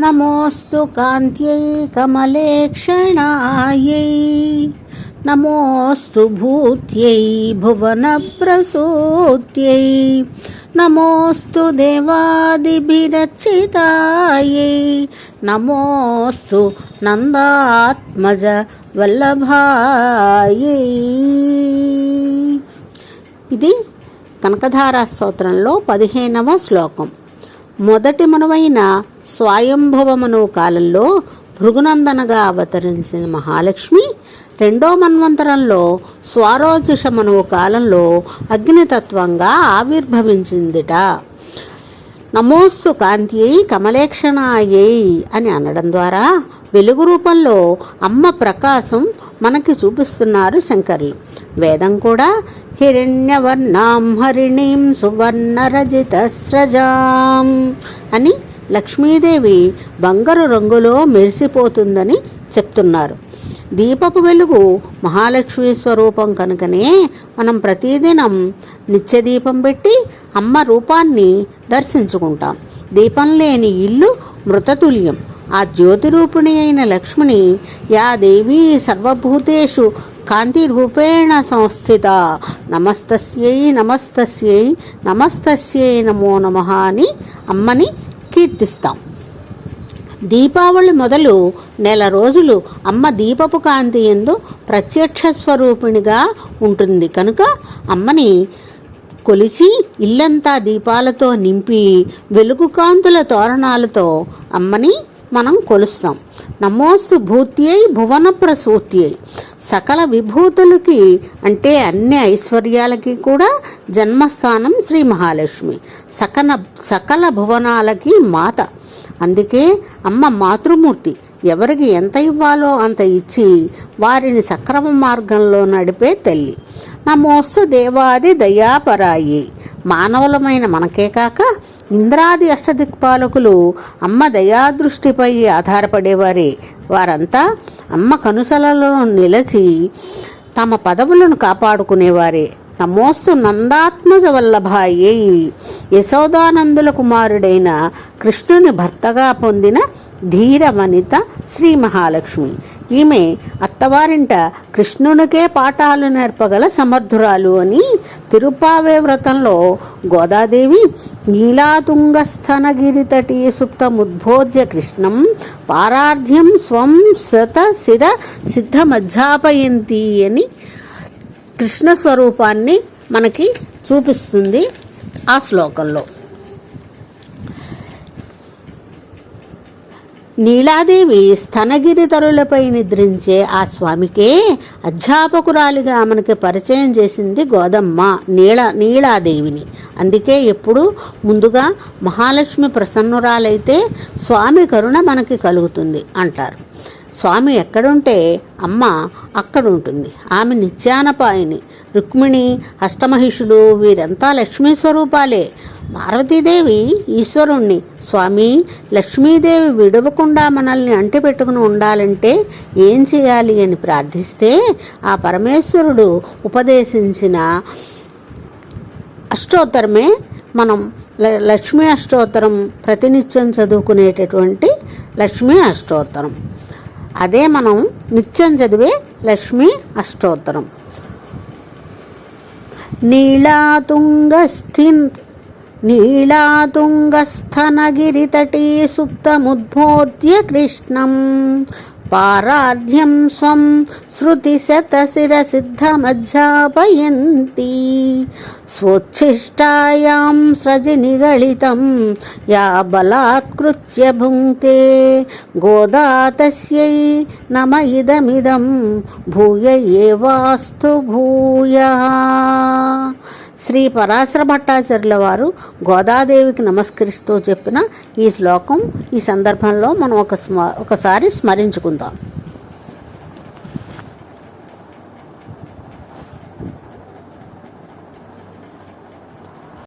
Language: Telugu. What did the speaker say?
నమోస్తు కాంత్యై కమలేక్షణాయై. నమోస్తు భూత్యై భువనప్రసూత్యై. నమోస్తు దేవాదిభిరచితాయై నమోస్తు నందాత్మజ వల్లభాయై. ఇది కనకధారా స్తోత్రంలో పదిహేనవ శ్లోకం. మొదటి మనవైన స్వయంభవమను కాలంలో భృగునందనగా అవతరించిన మహాలక్ష్మి రెండో మన్వంతరంలో స్వారోచిష కాలంలో అగ్నితత్వంగా ఆవిర్భవించిందిట. నమోస్తు కాంతియై కమలేక్షణాయై అని అనడం ద్వారా వెలుగు రూపంలో అమ్మ ప్రకాశం మనకి చూపిస్తున్నారు శంకర్లు. వేదం కూడా హిరణ్యవర్ణాం హరిణీం సువర్ణరజితస్రజాం అని లక్ష్మీదేవి బంగారు రంగులో మెరిసిపోతుందని చెప్తున్నారు. దీపపు వెలుగు మహాలక్ష్మి స్వరూపం కనుకనే మనం ప్రతిదినం నిత్య దీపం పెట్టి అమ్మ రూపాన్ని దర్శించుకుంటాం. దీపం లేని ఇల్లు మృతతుల్యం. ఆ జ్యోతిరూపిణి అయిన లక్ష్మిని యా దేవీ సర్వభూతేషు కాంతి రూపేణ సంస్థిత. నమస్తస్యై నమస్తస్యై నమస్తస్యై నమో నమ అని అమ్మని కీర్తిస్తాం. దీపావళి మొదలు నెల రోజులు అమ్మ దీపపు కాంతి ఎందు ప్రత్యక్ష స్వరూపిణిగా ఉంటుంది. కనుక అమ్మని కొలిచి ఇల్లంతా దీపాలతో నింపి వెలుగు కాంతుల తోరణాలతో అమ్మని మనం కొలుస్తాం. నమోస్తు భూత్యై భువన ప్రసూత్యై. సకల విభూతులకి అంటే అన్ని ఐశ్వర్యాలకి కూడా జన్మస్థానం శ్రీ మహాలక్ష్మి. సకల సకల భువనాలకి మాత. అందుకే అమ్మ మాతృమూర్తి ఎవరికి ఎంత ఇవ్వాలో అంత ఇచ్చి వారిని సక్రమ మార్గంలో నడిపే తల్లి. నమోస్తు దేవాది దయాపరాయి. మానవులమైన మనకే కాక ఇంద్రాది అష్టదిక్పాలకులు అమ్మ దయాదృష్టిపై ఆధారపడేవారే. వారంతా అమ్మ కనుసలలో నిలచి తమ పదవులను కాపాడుకునేవారే. నమోస్తు నందాత్మజ వల్లభాయి యశోదానందుల కుమారుడైన కృష్ణుని భర్తగా పొందిన ధీర వనిత శ్రీ మహాలక్ష్మి. ఈమె అత్తవారింట కృష్ణునికే పాఠాలు నేర్పగల సమర్థురాలు అని తిరుపావే వ్రతంలో గోదాదేవి నీలాతుంగస్థనగిరితటీ సుప్తముద్భోజ్య కృష్ణం పారార్థ్యం స్వం శత శిర సిద్ధమధ్యాపయంతి అని కృష్ణ స్వరూపాన్ని మనకి చూపిస్తుంది ఆ శ్లోకంలో. నీలాదేవి స్తనగిరి తరులపై నిద్రించే ఆ స్వామికే అధ్యాపకురాలిగా మనకి పరిచయం చేసింది గోదమ్మ నీళ నీలాదేవిని అందుకే ఎప్పుడు ముందుగా మహాలక్ష్మి ప్రసన్నురాలైతే స్వామి కరుణ మనకి కలుగుతుంది అంటారు. స్వామి ఎక్కడుంటే అమ్మ అక్కడ ఉంటుంది ఆమె నిత్యానపాయిని రుక్మిణి అష్టమహిషులు వీరంతా లక్ష్మీ స్వరూపాలే. పార్వతీదేవి ఈశ్వరుణ్ణి స్వామి లక్ష్మీదేవి విడవకుండా మనల్ని అంటిపెట్టుకుని ఉండాలంటే ఏం చేయాలి అని ప్రార్థిస్తే ఆ పరమేశ్వరుడు ఉపదేశించిన అష్టోత్తరమే మనం లక్ష్మీ అష్టోత్తరం ప్రతినిత్యం చదువుకునేటటువంటి లక్ష్మీ అష్టోత్తరం. అదే మనం నిత్యం చదివే లక్ష్మీ అష్టోత్తరం. నీళాతుంగస్థిన్ నీళాతుంగస్థనగిరితటీ సుప్తముద్బోధ్య కృష్ణం. పారాధ్యం స్వం శృతిశతశిరసిద్ధమధ్యాపయంతి. స్వోచ్ఛిష్టాయాం స్రజి నిగళితం యా బలాత్కృత్య భుంక్తే. గోదా తస్యై నమ ఇదమిదం. భూయ ఏవాస్తు భూయ. శ్రీ పరాశర భట్టాచార్యుల వారు గోదాదేవికి నమస్కరిస్తూ చెప్పిన ఈ శ్లోకం ఈ సందర్భంలో మనం ఒక స్మ ఒకసారి స్మరించుకుందాం.